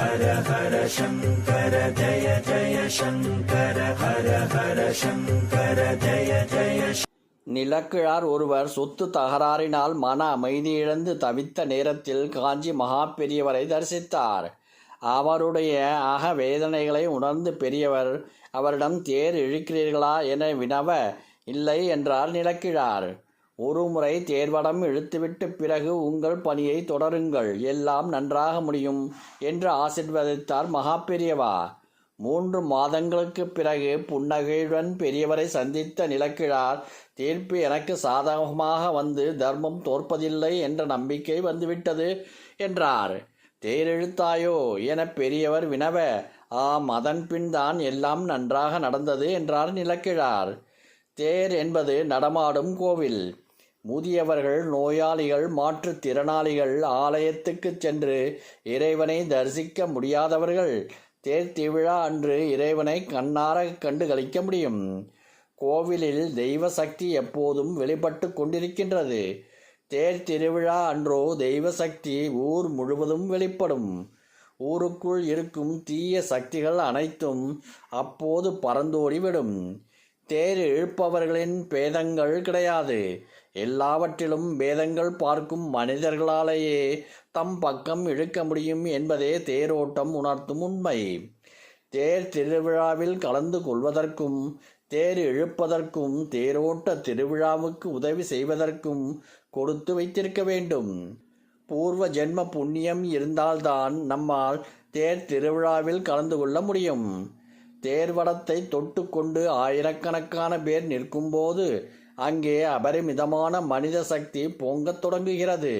ஹர ஹர சங்கர ஜய ஜய சங்கர ஹர ஹர சங்கர ஜய ஜய நிலக்கிழார் ஒருவர் சொத்து தகராறினால் மன அமைதி இழந்து தவித்த நேரத்தில் காஞ்சி மகா பெரியவரை தரிசித்தார். அவருடைய அக வேதனைகளை உணர்ந்து பெரியவர் அவரிடம் தேர் இழுக்கிறீர்களா? என வினவ இல்லை என்றார் நிலக்கிழார். ஒருமுறை தேர்வடம் இழுத்துவிட்டு பிறகு உங்கள் பணியை தொடருங்கள். எல்லாம் நன்றாக முடியும் என்று ஆசிர்வதித்தார் மகா பெரியவா மூன்று மாதங்களுக்கு பிறகு புன்னகையுடன் பெரியவரை சந்தித்த நிலக்கிழார் தீர்ப்பு எனக்கு சாதகமாக வந்து தர்மம் தோற்பதில்லை என்ற நம்பிக்கை வந்துவிட்டது என்றார். தேரெழுத்தாயோ என பெரியவர் வினவ ஆம் அதன் பின் தான் எல்லாம் நன்றாக நடந்தது என்றார் நிலக்கிழார். தேர் என்பது நடமாடும் கோவில். முதியவர்கள் நோயாளிகள் மாற்றுத்திறனாளிகள் ஆலயத்துக்குச் சென்று இறைவனை தரிசிக்க முடியாதவர்கள் தேர் திருவிழா அன்று இறைவனை கண்ணார கண்டு கழிக்க முடியும். கோவிலில் தெய்வ சக்தி எப்போதும் வெளிப்பட்டு கொண்டிருக்கின்றது. தேர் திருவிழா அன்றோ தெய்வ சக்தி ஊர் முழுவதும் வெளிப்படும். ஊருக்குள் இருக்கும் தீய சக்திகள் அனைத்தும் அப்போது பறந்தோடிவிடும். தேர் இழுப்பவர்களின் பேதங்கள் கிடையாது. எல்லாவற்றிலும் பேதங்கள் பார்க்கும் மனிதர்களாலேயே தம் பக்கம் இழுக்க முடியும் என்பதே தேரோட்டம் உணர்த்தும் உண்மை. தேர் திருவிழாவில் கலந்து கொள்வதற்கும் தேர் இழுப்பதற்கும் தேரோட்ட திருவிழாவுக்கு உதவி செய்வதற்கும் கொடுத்து வைத்திருக்க வேண்டும். பூர்வ ஜென்ம புண்ணியம் இருந்தால்தான் நம்மால் தேர் திருவிழாவில் கலந்து கொள்ள முடியும். தேர்வடத்தை தொட்டு கொண்டு ஆயிரக்கணக்கான பேர் நிற்கும்போது அங்கே அபரிமிதமான மனித சக்தி பொங்கத் தொடங்குகிறது.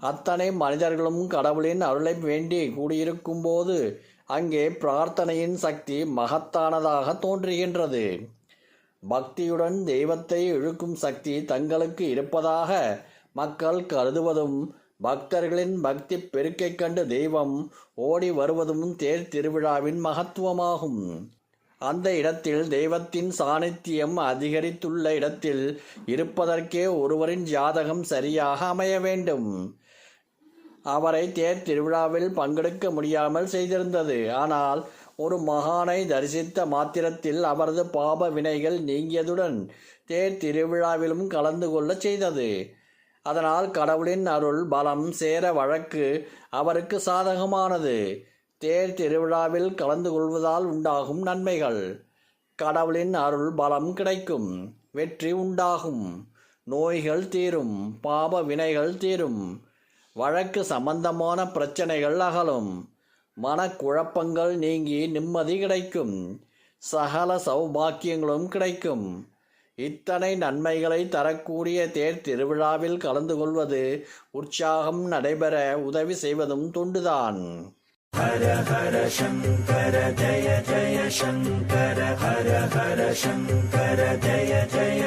அத்தனை மனிதர்களும் கடவுளின் அருளை வேண்டி கூடியிருக்கும்போது அங்கே பிரார்த்தனையின் சக்தி மகத்தானதாக தோன்றுகின்றது. பக்தியுடன் தெய்வத்தை இழுக்கும் சக்தி தங்களுக்கு இருப்பதாக மக்கள் கருதுவதும் பக்தர்களின் பக்தி பெருக்கைக் கண்டு தெய்வம் ஓடி வருவதும் தேர் திருவிழாவின் மகத்துவமாகும். அந்த இடத்தில் தெய்வத்தின் சாநித்தியம் அதிகரித்துள்ள இடத்தில் இருப்பதற்கே ஒருவரின் ஜாதகம் சரியாக அமைய வேண்டும். அவரை தேர் திருவிழாவில் பங்கெடுக்க முடியாமல் செய்திருந்தது. ஆனால் ஒரு மகானை தரிசித்த மாத்திரத்தில் அவரது பாப வினைகள் நீங்கியதுடன் தேர் திருவிழாவிலும் கலந்து கொள்ளச் செய்தது. அதனால் கடவுளின் அருள் பலம் சேர வழக்கு அவருக்கு சாதகமானது. தேர் திருவிழாவில் கலந்து கொள்வதால் உண்டாகும் நன்மைகள். கடவுளின் அருள் பலம் கிடைக்கும் வெற்றி உண்டாகும். நோய்கள் தீரும் பாப வினைகள் தீரும். வழக்கு சம்பந்தமான பிரச்சனைகள் அகலும். மனக்குழப்பங்கள் நீங்கி நிம்மதி கிடைக்கும். சகல சௌபாக்கியங்களும் கிடைக்கும். இத்தனை நன்மைகளை தரக்கூடிய தேர் திருவிழாவில் கலந்து கொள்வது உற்சாகம் நடைபெற உதவி செய்வதும் தொண்டுதான். ஹர ஹர சங்கர ஜய ஜய சங்கர ஹர ஹர சங்கர ஜய ஜய